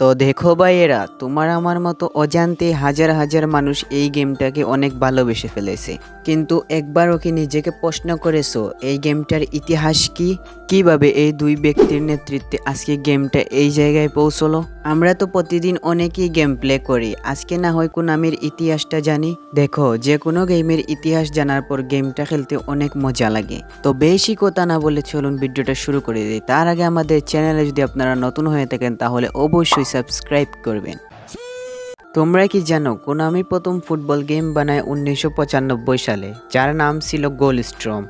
তো দেখো ভাই এরা তোমার আমার মতো অজান্তে হাজার হাজার মানুষ এই গেমটাকে অনেক ভালোবেসে ফেলেছে। কিন্তু একবারও কি নিজেকে প্রশ্ন করেছ, এই গেমটার ইতিহাস কি? কীভাবে এই দুই ব্যক্তির নেতৃত্বে আজকে গেমটা এই জায়গায় পৌঁছলো? আমরা তো প্রতিদিন অনেকেই গেম প্লে করি, আজকে না হয় কোনামির ইতিহাসটা জানি। দেখো যে কোনো গেমের ইতিহাস জানার পর গেমটা খেলতে অনেক মজা লাগে। তো বেশি কথা না বলে চলুন ভিডিওটা শুরু করে দিই। তার আগে আমাদের চ্যানেলে যদি আপনারা নতুন হয়ে থাকেন, তাহলে অবশ্যই সাবস্ক্রাইব করবেন। তোমরা কি জানো, কোনামি প্রথম ফুটবল গেম বানায় উনিশশো পঁচানব্বই সালে, যার নাম ছিল গোল স্ট্রম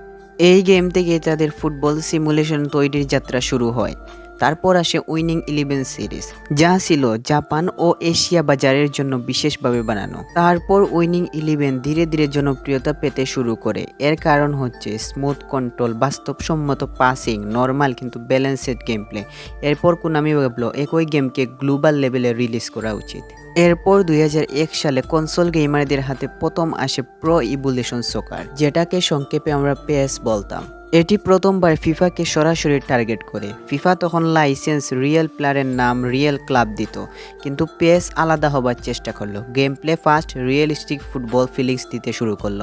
এই গেম থেকে তাদের ফুটবল সিমুলেশন তৈরির যাত্রা শুরু হয়। তারপর আসে উইনিং ইলেভেন সিরিজ, যা ছিল জাপান ও এশিয়া বাজারের জন্য বিশেষভাবে বানানো। তারপর উইনিং ইলেভেন ধীরে ধীরে জনপ্রিয়তা পেতে শুরু করে। এর কারণ হচ্ছে স্মুথ কন্ট্রোল, বাস্তবসম্মত পাসিং, নর্মাল কিন্তু ব্যালেন্সেড গেম প্লে এরপর কোনামি ভাবলো, একই গেমকে গ্লোবাল লেভেলে রিলিজ করা উচিত। এরপর দুই হাজার এক সালে কনসোল গেমারদের হাতে প্রথম আসে প্রো ইভুলেশন সকার, যেটাকে সংক্ষেপে আমরা পেস বলতাম। এটি প্রথমবার ফিফাকে সরাসরি টার্গেট করে। ফিফা তখন লাইসেন্স রিয়েল প্লেয়ারের নাম রিয়েল ক্লাব দিত, কিন্তু পেস আলাদা হবার চেষ্টা করল। Game play fast realistic football feelings দিতে শুরু করল।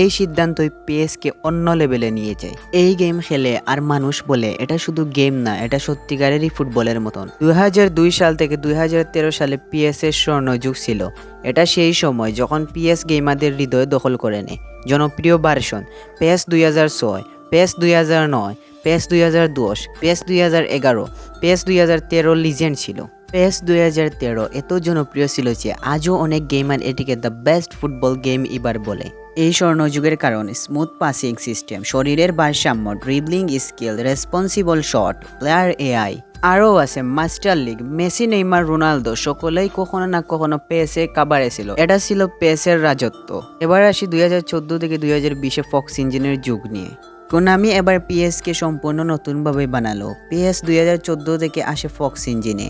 এই সিদ্ধান্তই পেসকে অন্য লেভেলে নিয়ে যায়। এই গেম খেলে আর মানুষ বলে, এটা শুধু গেম না, এটা সত্যিকারেরই ফুটবলের মতন। দুই হাজার দুই সাল থেকে দুই হাজার তেরো সালে পিএস এর স্বর্ণযুগ ছিল। এটা সেই সময় যখন পিএস গেমারদের হৃদয় দখল করে নেয়। জনপ্রিয় ভার্সন, পেস দুই হাজার ছয়। পেস দুই হাজার নয়, পেস দুই হাজার দশ, পেস দুই হাজার এগারো, পেস দুই হাজার তেরো লিজেন্ড ছিল। পেস দুই হাজার তেরো এত জনপ্রিয় ছিল যে আজও অনেক গেমার এটিকে দ্য বেস্ট ফুটবল গেম এবার বলে। এই স্বর্ণযুগের কারণে স্মুথ পাসিং সিস্টেম শরীরের ভারসাম্য dribbling skill responsible shot player AI আরও আছে master league Messi, Neymar, Ronaldo, সকলেই কখনো না কখনো পেসে কাবারে ছিল। এটা ছিল পেসের রাজত্ব। এবার আসি দুই হাজার চোদ্দ থেকে দুই হাজার বিশে ফক্স ইঞ্জিনের যুগ নিয়ে। কোনামি এবার পিএসকে সম্পূর্ণ নতুনভাবে বানালো। পিএস দুই হাজার চোদ্দ থেকে আসে ফক্স ইঞ্জিনে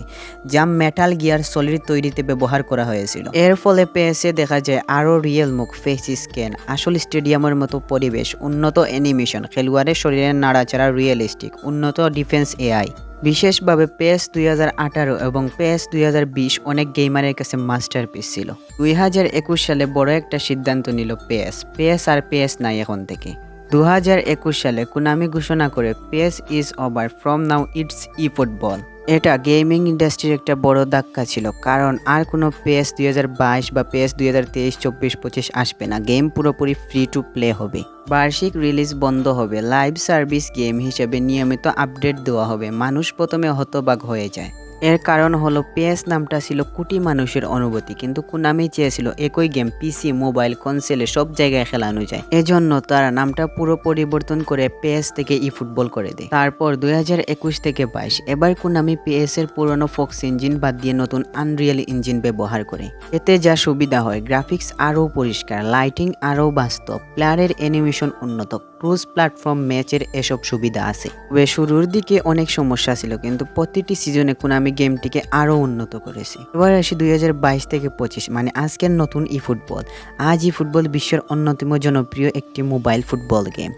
যা মেটাল গিয়ার সলিড তৈরিতে ব্যবহার করা হয়েছিল। এর ফলে পিএসে দেখা যায় আরও রিয়েল মুখ ফেস স্ক্যান আসল স্টেডিয়ামের মতো পরিবেশ, উন্নত অ্যানিমেশন খেলোয়াড়ের শরীরের নাড়াচাড়া রিয়েলিস্টিক উন্নত ডিফেন্স এআই বিশেষভাবে পেস দুই হাজার আঠারো এবং পেস দুই হাজার বিশ অনেক গেমারের কাছে মাস্টারপিস ছিল। দুই হাজার একুশ সালে বড় একটা সিদ্ধান্ত নিল পেস পেস আর পেস নাই এখন থেকে। দু হাজার একুশ সালে কুনামি ঘোষণা করে PES is over, from now it's e football. এটা গেমিং ইন্ডাস্ট্রির একটা বড় ধাক্কা ছিল, কারণ আর কোনো পেস দুই হাজার বাইশ বা পেস দুই হাজার তেইশ, চব্বিশ, পঁচিশ আসবে না। গেম পুরোপুরি ফ্রি টু প্লে হবে। বার্ষিক রিলিজ বন্ধ হবে। লাইভ সার্ভিস গেম হিসেবে নিয়মিত আপডেট দেওয়া হবে। মানুষ প্রথমে হতবাক হয়ে যায়। এর কারণ হলো পিএস নামটা ছিল কোটি মানুষের অনুভূতি, কিন্তু কুনামি চেয়েছিল একই গেম পিসি মোবাইল কনসেলে সব জায়গায় খেলানো যায়। এজন্য তারা নামটা পুরো পরিবর্তন করে পিএস থেকে ই ফুটবল করে দেয়। তারপর দুই হাজার একুশ থেকে বাইশ, এবার কুনামি পিএস এর পুরনো ফক্স ইঞ্জিন বাদ দিয়ে নতুন আনরিয়েল ইঞ্জিন ব্যবহার করে। এতে যা সুবিধা হয় গ্রাফিক্স আরও পরিষ্কার লাইটিং আরও বাস্তব প্লেয়ারের অ্যানিমেশন উন্নত। ক্রুজ প্ল্যাটফর্ম ম্যাচের এসব সুবিধা আছে। তবে শুরুর দিকে অনেক সমস্যা ছিল, কিন্তু প্রতিটি সিজনে কোনামি গেমটিকে আরও উন্নত করেছে। এবার আসি দুই হাজার বাইশ থেকে পঁচিশ মানে আজকের নতুন ই ফুটবল আজ ই ফুটবল বিশ্বের অন্যতম জনপ্রিয় একটি mobile football game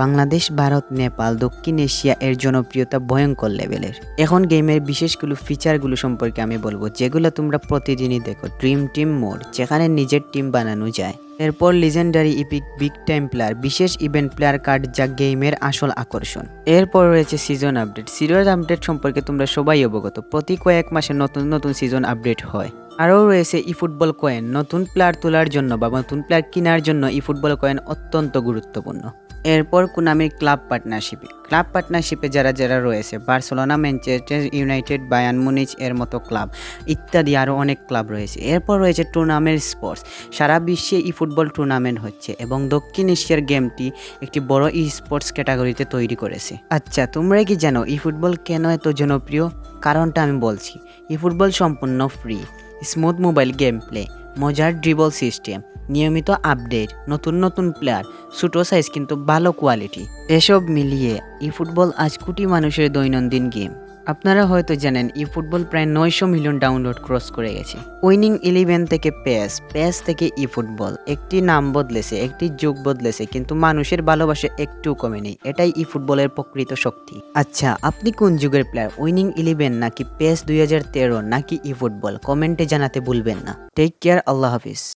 Bangladesh, Bharat, Nepal, দক্ষিণ এশিয়া এর জনপ্রিয়তা ভয়ঙ্কর লেভেলের। এখন গেমের বিশেষগুলো ফিচারগুলো সম্পর্কে আমি বলব, যেগুলো তোমরা প্রতিদিনই দেখো ড্রিম টিম মোড যেখানে নিজের টিম বানানো যায়। এরপর legendary epic big time player বিশেষ ইভেন্ট প্লেয়ার কার্ড যা গেমের আসল আকর্ষণ। এরপর রয়েছে সিজন আপডেট সিজন আপডেট সম্পর্কে তোমরা সবাই অবগত। প্রতি কয়েক মাসে নতুন নতুন সিজন আপডেট হয়। আরও রয়েছে ই ফুটবল কয়েন নতুন প্লেয়ার তোলার জন্য বা নতুন প্লেয়ার কেনার জন্য ই ফুটবল কয়েন অত্যন্ত গুরুত্বপূর্ণ। এরপর কুনামির ক্লাব পার্টনারশিপে। ক্লাব পার্টনারশিপে যারা যারা রয়েছে, Barcelona, Manchester United Bayern Munich, এর মতো ক্লাব, ইত্যাদি আরও অনেক ক্লাব রয়েছে। এরপর রয়েছে টুর্নামেন্ট স্পোর্টস। সারা বিশ্বে ই ফুটবল টুর্নামেন্ট হচ্ছে এবং দক্ষিণ এশিয়ার গেমটি একটি বড় ই স্পোর্টস ক্যাটাগরিতে তৈরি করেছে। আচ্ছা তোমরা কি জানো ই ফুটবল কেন এত জনপ্রিয়? কারণটা আমি বলছি। ই ফুটবল সম্পূর্ণ free. Smooth mobile game play মজার ড্রিবল সিস্টেম, নিয়মিত আপডেট, নতুন নতুন প্লেয়ার, ছোটো সাইজ কিন্তু ভালো কোয়ালিটি এসব মিলিয়ে ই ফুটবল আজ কোটি মানুষের দৈনন্দিন গেম। আপনারা হয়তো জানেন ই ফুটবল প্রায় নয়শো মিলিয়ন ডাউনলোড ক্রস করে গেছে। উইনিং ইলেভেন থেকে পেস পেস থেকে ই ফুটবল। একটি নাম বদলেছে, একটি যুগ বদলেছে, কিন্তু মানুষের ভালোবাসা একটু কমে নেই এটাই ই ফুটবলের প্রকৃত শক্তি। আচ্ছা আপনি কোন যুগের প্লেয়ার উইনিং ইলেভেন নাকি পেস দুই নাকি ই ফুটবল? কমেন্টে জানাতে ভুলবেন না। টেক কেয়ার আল্লাহ হাফিজ।